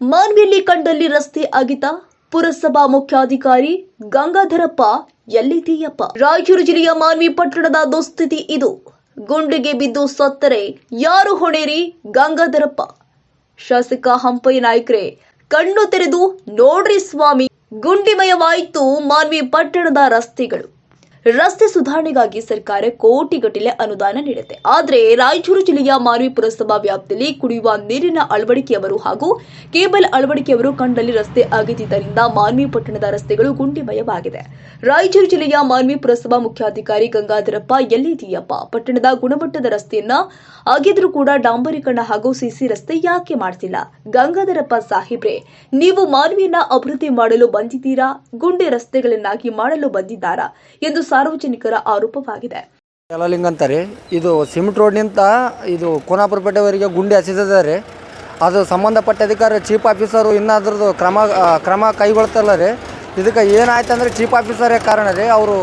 ಮಾನ್ವಿಯಲ್ಲಿ ಕಂಡಲ್ಲಿ ರಸ್ತೆ ಅಗಿತ. ಪುರಸಭಾ ಮುಖ್ಯಾಧಿಕಾರಿ ಗಂಗಾಧರಪ್ಪ ಎಲ್ಲಿದೆಯಪ್ಪ ರಾಯಚೂರು ಜಿಲ್ಲೆಯ ಮಾನ್ವಿ ಪಟ್ಟಣದ ದುಸ್ಥಿತಿ ಇದು. ಗುಂಡಿಗೆ ಬಿದ್ದು ಸತ್ತರೆ ಯಾರು ಹೊಣೆರಿ ಗಂಗಾಧರಪ್ಪ? ಶಾಸಕ ಹಂಪಯ್ಯ ನಾಯ್ಕರೇ, ಕಣ್ಣು ತೆರೆದು ನೋಡ್ರಿ ಸ್ವಾಮಿ, ಗುಂಡಿಮಯವಾಯಿತು ಮಾನ್ವಿ ಪಟ್ಟಣದ ರಸ್ತೆಗಳು. ರಸ್ತೆ ಸುಧಾರಣೆಗಾಗಿ ಸರ್ಕಾರ ಕೋಟಿಗಟ್ಟಲೆ ಅನುದಾನ ನೀಡುತ್ತೆ. ಆದರೆ ರಾಯಚೂರು ಜಿಲ್ಲೆಯ ಮಾನವಿ ಪುರಸಭಾ ವ್ಯಾಪ್ತಿಯಲ್ಲಿ ಕುಡಿಯುವ ನೀರಿನ ಅಳವಡಿಕೆಯವರು ಹಾಗೂ ಕೇಬಲ್ ಅಳವಡಿಕೆಯವರು ಕಂಡಲ್ಲಿ ರಸ್ತೆ ಅಗೆದಿದ್ದರಿಂದ ಮಾನ್ವಿ ಪಟ್ಟಣದ ರಸ್ತೆಗಳು ಗುಂಡಿಮಯವಾಗಿದೆ. ರಾಯಚೂರು ಜಿಲ್ಲೆಯ ಮಾನ್ವಿ ಪುರಸಭಾ ಮುಖ್ಯಾಧಿಕಾರಿ ಗಂಗಾಧರಪ್ಪ ಎಲ್ಲಿದೆಯಪ್ಪ ಪಟ್ಟಣದ ಗುಣಮಟ್ಟದ ರಸ್ತೆಯನ್ನ ಆಗಿದ್ರೂ ಕೂಡ ಡಾಂಬರೀಕರಣ ಹಾಗೂ ಸಿಸಿ ರಸ್ತೆ ಯಾಕೆ ಮಾಡ್ತಿಲ್ಲ ಗಂಗಾಧರಪ್ಪ ಸಾಹೇಬ್ರೆ, ನೀವು ಮಾನವಿಯನ್ನ ಅಭಿವೃದ್ಧಿ ಮಾಡಲು ಬಂದಿದ್ದೀರಾ? ಗುಂಡೆ ರಸ್ತೆಗಳನ್ನಾಗಿ ಮಾಡಲು ಬಂದಿದ್ದಾರಾ? ಎಂದು ಸಾರ್ವಜನಿಕರ ಆರೋಪವಾಗಿದೆ. ಯಲಲಿಂಗ್ ಅಂತಾರೆ ಇದು ಸಿಮೆಂಟ್ ರೋಡ್ನಿಂದ ಇದು ಕೋನಾಪುರಪೇಟೆವರೆಗೆ ಗುಂಡಿ ಹಸಿದಿದ್ದಾರೆ. ಅದು ಸಂಬಂಧಪಟ್ಟ ಅಧಿಕಾರಿ ಚೀಫ್ ಆಫೀಸರು ಇನ್ನಾದ್ರದ್ದು ಕ್ರಮ ಕ್ರಮ ಕೈಗೊಳ್ತಲ್ಲ ರೀ. ಇದಕ್ಕೆ ಏನಾಯ್ತು ಅಂದ್ರೆ ಚೀಫ್ ಆಫೀಸರೇ ಕಾರಣ ರೀ, ಅವರು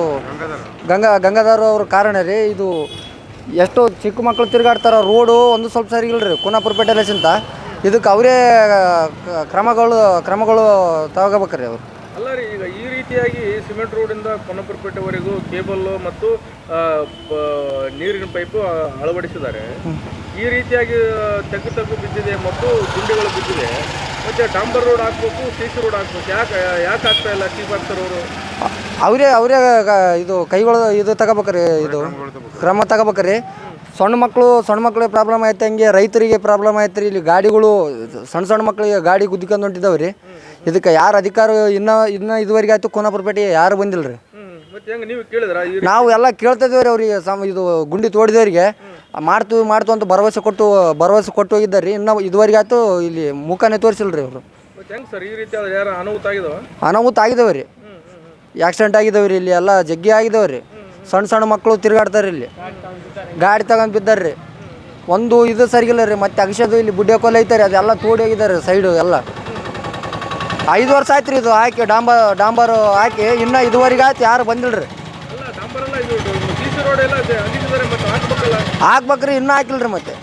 ಗಂಗಾ, ಗಂಗಾಧರ್ ಅವ್ರ ಕಾರಣ ರೀ. ಇದು ಎಷ್ಟೋ ಚಿಕ್ಕ ಮಕ್ಕಳು ತಿರುಗಾಡ್ತಾರ, ರೋಡು ಒಂದು ಸ್ವಲ್ಪ ಸರಿ ಇಲ್ಲ ರೀ ಕೋನಾಪುರಪೇಟೆ ಇದಕ್ಕೆ ಅವರೇ ಕ್ರಮಗಳು ಕ್ರಮಗಳು ತಗೋಬೇಕ್ರಿ ಅವರು. ಅಲ್ಲ ರೀ ಈಗ ಈ ರೀತಿಯಾಗಿ ಸಿಮೆಂಟ್ ರೋಡಿಂದ ಕೊನಪುರಪೇಟೆವರೆಗೂ ಕೇಬಲ್ ಮತ್ತು ನೀರಿನ ಪೈಪು ಅಳವಡಿಸಿದ್ದಾರೆ. ಈ ರೀತಿಯಾಗಿ ತಗ್ಗು ತಗ್ಗು ಬಿದ್ದಿದೆ ಮತ್ತು ಗುಂಡಿಗಳು ಬಿದ್ದಿದೆ. ಮತ್ತೆ ಡಾಂಬರ್ ರೋಡ್ ಹಾಕ್ಬೇಕು ಸಿ ಸಿ ರೋಡ್ ಹಾಕ್ಬೇಕು. ಯಾಕೆ ಯಾಕೆ ಆಗ್ತಾ ಇಲ್ಲ ಚೀಫ್ ಆಫೀಸರ್ ಅವರು ಅವರೇ ಅವರೇ ಇದು ಕೈಗಳು ಇದು ತಗೋಬೇಕ್ರಿ ಇದು ಕ್ರಮ ತಗೋಬೇಕ್ರಿ. ಸಣ್ಣ ಮಕ್ಕಳು ಸಣ್ಣ ಮಕ್ಕಳಿಗೆ ಪ್ರಾಬ್ಲಮ್ ಆಯ್ತು ಹಂಗೆ ರೈತರಿಗೆ ಪ್ರಾಬ್ಲಮ್ ಆಯ್ತು ರೀ ಇಲ್ಲಿ ಗಾಡಿಗಳು ಸಣ್ಣ ಸಣ್ಣ ಮಕ್ಕಳಿಗೆ ಗಾಡಿ ಗುದ್ದಿಕೊಂಡು ಹೊಂಟಿದ್ದಾವೆ ರೀ ಇದಕ್ಕೆ ಯಾರು ಅಧಿಕಾರ ಇನ್ನೂ ಇನ್ನೂ ಇದುವರೆಗೆ ಆಯ್ತು ಕೋನಾಪುರಪೇಟೆ ಯಾರು ಬಂದಿಲ್ಲ ರೀ ಮತ್ತೆ ಹೆಂಗೆ ನೀವು ಕೇಳಿದ್ರ ನಾವು ಎಲ್ಲ ಕೇಳ್ತಾ ರೀ ಅವ್ರಿಗೆ ಸಮ ಇದು ಗುಂಡಿ ತೋಡಿದವರಿಗೆ. ಮಾಡ್ತು ಮಾಡ್ತು ಅಂತ ಭರವಸೆ ಕೊಟ್ಟು ಭರವಸೆ ಕೊಟ್ಟು ಹೋಗಿದ್ದಾರೆ. ರೀ ಇನ್ನೂ ಇದುವರೆಗೆ ಆಯ್ತು ಇಲ್ಲಿ ಮುಖನೇ ತೋರಿಸಿಲ್ಲ ರೀ ಅವರು ಮತ್ತೆ ಹೆಂಗ್ ಸರ್ ಈ ರೀತಿ ಯಾರು ಅನಾಹುತ ಆಗಿದಾವ? ಅನಾಹುತ ಆಗಿದಾವೆ ರೀ ಆಕ್ಸಿಡೆಂಟ್ ಆಗಿದಾವೆ ರೀ ಇಲ್ಲಿ ಎಲ್ಲ ಜಗ್ಗಿ ಆಗಿದಾವೆ ರೀ ಸಣ್ಣ ಸಣ್ಣ ಮಕ್ಕಳು ತಿರುಗಾಡ್ತಾರೆ ಇಲ್ಲಿ. ಗಾಡಿ ತಗೊಂಡ್ ಬಿದ್ದಾರೆ ರೀ ಒಂದು ಇದು ಸರಿಗಿಲ್ಲ ರೀ ಮತ್ತೆ ಅಗಸದು ಇಲ್ಲಿ ಬುಡ್ಡೆ ಕೊಲ್ಲ ಐತಾರೆ ಅದೆಲ್ಲ ತೋಡಿ ಹೋಗಿದ್ದಾರೆ ಸೈಡು ಎಲ್ಲ. ಐದು ವರ್ಷ ಆಯ್ತು ರೀ ಇದು ಹಾಕಿ ಡಾಂಬರ್ ಡಾಂಬರು ಹಾಕಿ ಇನ್ನೂ ಇದುವರೆಗೆ ಆಯ್ತು ಯಾರು ಬಂದಿಲ್ರಿ. ಹಾಕ್ಬೇಕ್ರಿ ಇನ್ನೂ ಹಾಕಿಲ್ರಿ ಮತ್ತೆ.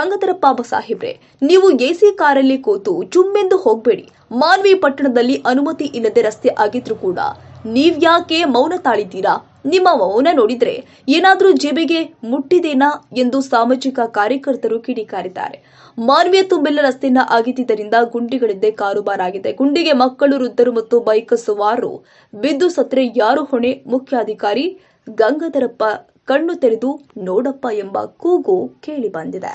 ಗಂಗಾಧರಪ್ಪ ಸಾಹೇಬ್ರೆ ನೀವು ಎಸಿ ಕಾರಲ್ಲಿ ಕೂತು ಚುಮ್ಮೆಂದು ಹೋಗ್ಬೇಡಿ. ಮಾನ್ವಿ ಪಟ್ಟಣದಲ್ಲಿ ಅನುಮತಿ ಇಲ್ಲದೆ ರಸ್ತೆ ಆಗಿದ್ರು ಕೂಡ ನೀವ್ಯಾಕೆ ಮೌನ ತಾಳಿದ್ದೀರಾ? ನಿಮ್ಮ ಮೌನ ನೋಡಿದ್ರೆ ಏನಾದರೂ ಜೇಬಿಗೆ ಮುಟ್ಟಿದೇನಾ ಎಂದು ಸಾಮಾಜಿಕ ಕಾರ್ಯಕರ್ತರು ಕಿಡಿಕಾರಿದ್ದಾರೆ. ಮಾನವೀಯ ತುಂಬೆಲ್ಲ ರಸ್ತೆಯನ್ನ ಆಗಿದ್ದರಿಂದ ಗುಂಡಿಗಳಿಂದ ಕಾರುಬಾರಾಗಿದೆ ಗುಂಡಿಗೆ ಮಕ್ಕಳು, ವೃದ್ಧರು ಮತ್ತು ಬೈಕ್ ಸವಾರರು ಬಿದ್ದು ಸತ್ರೆ ಯಾರು ಹೊಣೆ? ಮುಖ್ಯಾಧಿಕಾರಿ ಗಂಗಾಧರಪ್ಪ ಕಣ್ಣು ತೆರೆದು, ನೋಡಪ್ಪ ಎಂಬ ಕೂಗು ಕೇಳಿ ಬಂದಿದೆ.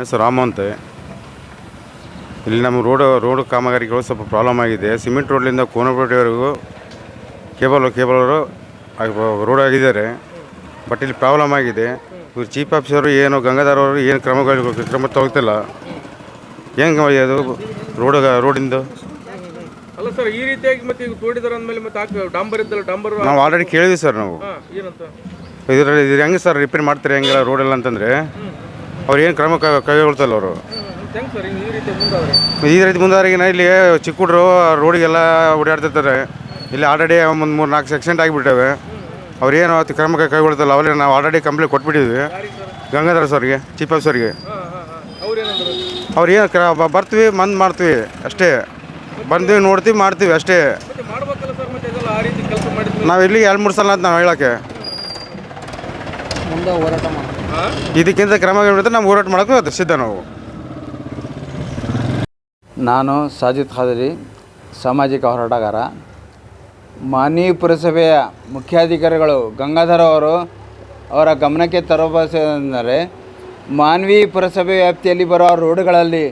ನನ್ನ ಹೆಸರು ರಾಮು ಅಂತ. ಇಲ್ಲಿ ನಮ್ಮ ರೋಡ್ ರೋಡ್ ಕಾಮಗಾರಿಗಳು ಸ್ವಲ್ಪ ಪ್ರಾಬ್ಲಮ್ ಆಗಿದೆ. ಸಿಮೆಂಟ್ ರೋಡ್ಲಿಂದ ಕೋನಪೇಟೆವರೆಗೂ ಕೇಬಲ್ ಕೇಬಲರು ರೋಡ್ ಆಗಿದ್ದಾರೆ. ಬಟ್ ಇಲ್ಲಿ ಪ್ರಾಬ್ಲಮ್ ಆಗಿದೆ. ಇವ್ರು ಚೀಫ್ ಆಫೀಸರು ಏನು ಗಂಗಾಧರ್ ಅವರು ಏನು ಕ್ರಮಗಳು ಕ್ರಮ ತಗೋತಿಲ್ಲ. ಹೆಂಗೆ ಅದು ರೋಡ್ ರೋಡಿಂದು ಅಲ್ಲ ಸರ್ ಈ ರೀತಿಯಾಗಿ ಮತ್ತೆ ಈಗ ತೋಡಿದಾರೆ ಅಂದಮೇಲೆ ಮತ್ತೆ ಹಾಕ್ ಡಾಂಬರ್ ಇದ್ದಲ್ಲ ಡಾಂಬರ್ ನಾವು ಆಲ್ರೆಡಿ ಕೇಳಿದ್ವಿ ಸರ್ ನಾವು. ಇದರಲ್ಲಿ ಇದು ಹೆಂಗೆ ಸರ್ ರಿಪೇರ್ ಮಾಡ್ತೀರಿ ಹೆಂಗಿಲ್ಲ ರೋಡೆಲ್ಲ ಅಂತಂದರೆ? ಅವ್ರು ಏನು ಕ್ರಮ ಕ- ಕೈಗೊಳ್ತಲ್ಲ ಅವರು. ಹೆಂಗ್ ಸರ್ ಈ ರೀತಿ ಮುಂದಾದ್ರೆ? ಈ ರೀತಿ ಮುಂದಾರಿಗಿನ ಇಲ್ಲಿ ಚಿಕ್ಕ ಹುಡ್ರು ರೋಡಿಗೆಲ್ಲ ಓಡಾಡ್ತಿರ್ತಾರೆ. ಇಲ್ಲಿ ಆಲ್ರೆಡಿ ಒಂದು ಮೂರು ನಾಲ್ಕು ಆಕ್ಸಿಡೆಂಟ್ ಆಗಿಬಿಟ್ಟವೆ. ಅವ್ರು ಏನು ಅವತ್ತು ಕ್ರಮ ಕೈ- ಕೈಗೊಳ್ತಲ್ಲ ಅವರೇ ನಾವು ಆಲ್ರೆಡಿ ಕಂಪ್ಲೇಂಟ್ ಕೊಟ್ಬಿಟ್ಟಿದ್ವಿ. ಗಂಗಾಧರ ಸರ್ಗೆ ಚೀಫ್ ಆಫೀಸರ್ಗೆ ಹಾಂ ಹಾಂ ಹಾಂ. ಅವ್ರೇನಂದ್ರು? ಅವ್ರು ಏನು ಕ್ರ ಬ- ಬರ್ತೀವಿ ಮಂದ್ ಮಾಡ್ತೀವಿ ಅಷ್ಟೇ. ಬಂದ್ವಿ ನೋಡ್ತೀವಿ ಮಾಡ್ತೀವಿ ಅಷ್ಟೇ. ಮತ್ತೆ ಮಾಡ್ಬೇಕಲ್ಲ ಸರ್ ಮತ್ತೆ ಇದೆಲ್ಲ ಆ ರೀತಿ ಕೆಲಸ ಮಾಡಿದ್ವಿ ನಾವು ಇಲ್ಲಿ ಎರಡು ಮೂರು ಸಲ ಅಂತ ನಾವು ಹೇಳೋಕ್ಕೆ. ಮುಂದೆ ಹೋರಾಟ ಮಾಡಿ ಇದಕ್ಕಿಂತ ಕ್ರಮ ಹಿಡಿದ್ರೆ ನಾವು ಹೋರಾಟ ಮಾಡೋಕ್ಕೂ ಸಿದ್ಧ ನಾವು. ನಾನು ಸಾಜಿದ್ ಖಾದರಿ, ಸಾಮಾಜಿಕ ಹೋರಾಟಗಾರ. ಮಾನಿ ಪುರಸಭೆಯ ಮುಖ್ಯಾಧಿಕಾರಿಗಳು ಗಂಗಾಧರ ಅವರು ಅವರ ಗಮನಕ್ಕೆ ತರಬಂದರೆ ಮಾನ್ವಿ ಪುರಸಭೆ ವ್ಯಾಪ್ತಿಯಲ್ಲಿ ಬರುವ ರೋಡ್ಗಳಲ್ಲಿ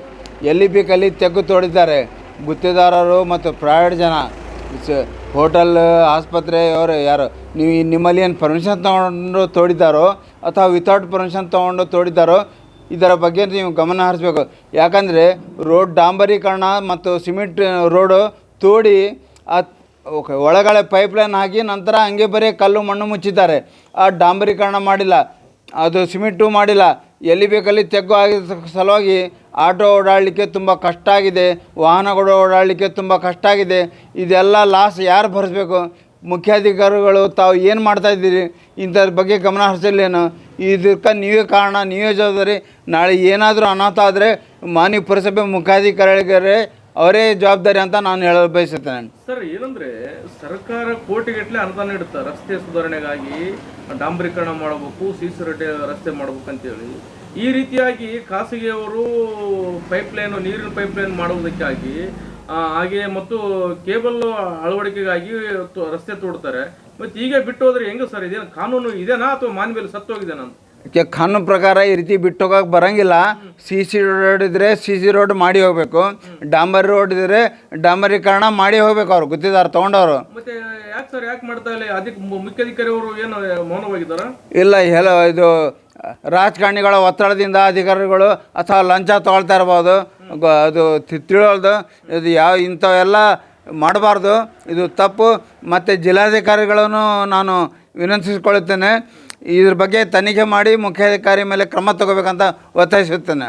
ಎಲ್ಲಿ ಬೇಕಲ್ಲಿ ತೆಗ್ಗು ತೋಡಿದ್ದಾರೆ. ಗುತ್ತಿದಾರರು ಮತ್ತು ಪ್ರೈವೇಟ್ ಜನ. ಹೋಟೆಲ್, ಆಸ್ಪತ್ರೆ, ಅವರು ಯಾರು? ನೀವು ನಿಮ್ಮಲ್ಲಿ ಏನು ಪರ್ಮಿಷನ್ ತೊಗೊಂಡು ತೋಡಿದ್ದಾರೋ ಅಥವಾ ವಿತೌಟ್ ಪರ್ಮಿಷನ್ ತೊಗೊಂಡು ತೋಡಿದ್ದಾರೋ, ಇದರ ಬಗ್ಗೆ ನೀವು ಗಮನ ಹರಿಸ್ಬೇಕು. ಯಾಕಂದರೆ ರೋಡ್ ಡಾಂಬರೀಕರಣ ಮತ್ತು ಸಿಮೆಂಟ್ ರೋಡು ತೋಡಿ ಓಕೆ, ಒಳಗಡೆ ಪೈಪ್ಲೈನ್ ಹಾಕಿ ನಂತರ ಹಂಗೆ ಬರೀ ಕಲ್ಲು ಮಣ್ಣು ಮುಚ್ಚಿದ್ದಾರೆ. ಆ ಡಾಂಬರೀಕರಣ ಮಾಡಿಲ್ಲ. ಅದು ಸಿಮೆಂಟು ಮಾಡಿಲ್ಲ. ಎಲ್ಲಿ ಬೇಕಲ್ಲಿ ತೆಗ್ಗು ಆಗಿದ ಸಲುವಾಗಿ ಆಟೋ ಓಡಾಡಲಿಕ್ಕೆ ತುಂಬ ಕಷ್ಟ ಆಗಿದೆ, ವಾಹನಗಳು ಓಡಾಡಲಿಕ್ಕೆ ತುಂಬ ಕಷ್ಟ ಆಗಿದೆ. ಇದೆಲ್ಲ ಲಾಸ್ ಯಾರು ಭರಿಸ್ಬೇಕು? ಮುಖ್ಯಾಧಿಕಾರಿಗಳು ತಾವು ಏನು ಮಾಡ್ತಾಯಿದ್ದೀರಿ ಇಂಥದ್ರ ಬಗ್ಗೆ ಗಮನ ಹರಿಸಲೇನು ಇದಕ್ಕೆ ನೀವೇ ಕಾರಣ, ನೀವೇ ಜವಾಬ್ದಾರಿ. ನಾಳೆ ಏನಾದರೂ ಅನಾಥ ಆದರೆ ಮಾನ್ಯ ಪುರಸಭೆ ಮುಖ್ಯಾಧಿಕಾರಿಗಳೇ ಅವರೇ ಜವಾಬ್ದಾರಿ ಅಂತ ನಾನು ಹೇಳಲು ಬಯಸುತ್ತೇನೆ. ಸರ್ ಏನಂದ್ರೆ ಸರ್ಕಾರ ಕೋಟಿಗಟ್ಟಲೆ ಅನುದಾನ ಇಡುತ್ತೆ ರಸ್ತೆ ಸುಧಾರಣೆಗಾಗಿ ಡಾಂಬರೀಕರಣ ಮಾಡಬೇಕು ಸಿಸಿ ರಸ್ತೆ ಮಾಡ್ಬೇಕು ಅಂತೇಳಿ. ಈ ರೀತಿಯಾಗಿ ಖಾಸಗಿಯವರು ಪೈಪ್ಲೈನ್ ನೀರಿನ ಪೈಪ್ಲೈನ್ ಮಾಡುವುದಕ್ಕಾಗಿ ಆ, ಹಾಗೆ ಮತ್ತು ಕೇಬಲ್ ಅಳವಡಿಕೆಗಾಗಿ ರಸ್ತೆ ತೋಡ್ತಾರೆ. ಮತ್ತೆ ಈಗ ಬಿಟ್ಟು ಹೋದ್ರೆ ಹೆಂಗ ಸರ್ ಇದೇನು ಕಾನೂನು ಇದೆನಾ ಅಥವಾ ಮಾನ್ಮೇಲೆ ಸತ್ತೋಗಿದೆ ಅಂತ ಕೆ ಕಾನೂನು ಪ್ರಕಾರ ಈ ರೀತಿ ಬಿಟ್ಟು ಹೋಗೋಕೆ ಬರಂಗಿಲ್ಲ. ಸಿ ಸಿ ರೋಡ್ ಇದ್ದರೆ ಸಿ ಸಿ ರೋಡ್ ಮಾಡಿ ಹೋಗಬೇಕು. ಡಾಂಬರ್ ರೋಡ್ ಇದ್ದರೆ ಡಾಂಬರೀಕರಣ ಮಾಡಿ ಹೋಗ್ಬೇಕು ಅವ್ರು ಗೊತ್ತಿದ್ದಾರೆ ತೊಗೊಂಡವರು. ಇಲ್ಲ? ಹೇಳೋ ಇದು ರಾಜಕಾರಣಿಗಳ ಒತ್ತಡದಿಂದ ಅಧಿಕಾರಿಗಳು ಅಥವಾ ಲಂಚ ತೊಗೊಳ್ತಾ ಇರ್ಬೋದು. ಅದು ತಿ- ತಿಳಿಯೋದು ಇದು ಯಾವ ಇಂಥವೆಲ್ಲ ಮಾಡಬಾರ್ದು. ಇದು ತಪ್ಪು. ಮತ್ತು ಜಿಲ್ಲಾಧಿಕಾರಿಗಳನ್ನು ನಾನು ವಿನಂತಿಸಿಕೊಳ್ಳುತ್ತೇನೆ. ಇದ್ರ ಬಗ್ಗೆ ತನಿಖೆ ಮಾಡಿ ಮುಖ್ಯಾಧಿಕಾರಿ ಮೇಲೆ ಕ್ರಮ ತಗೋಬೇಕಂತ ಒತ್ತಾಯಿಸುತ್ತೇನೆ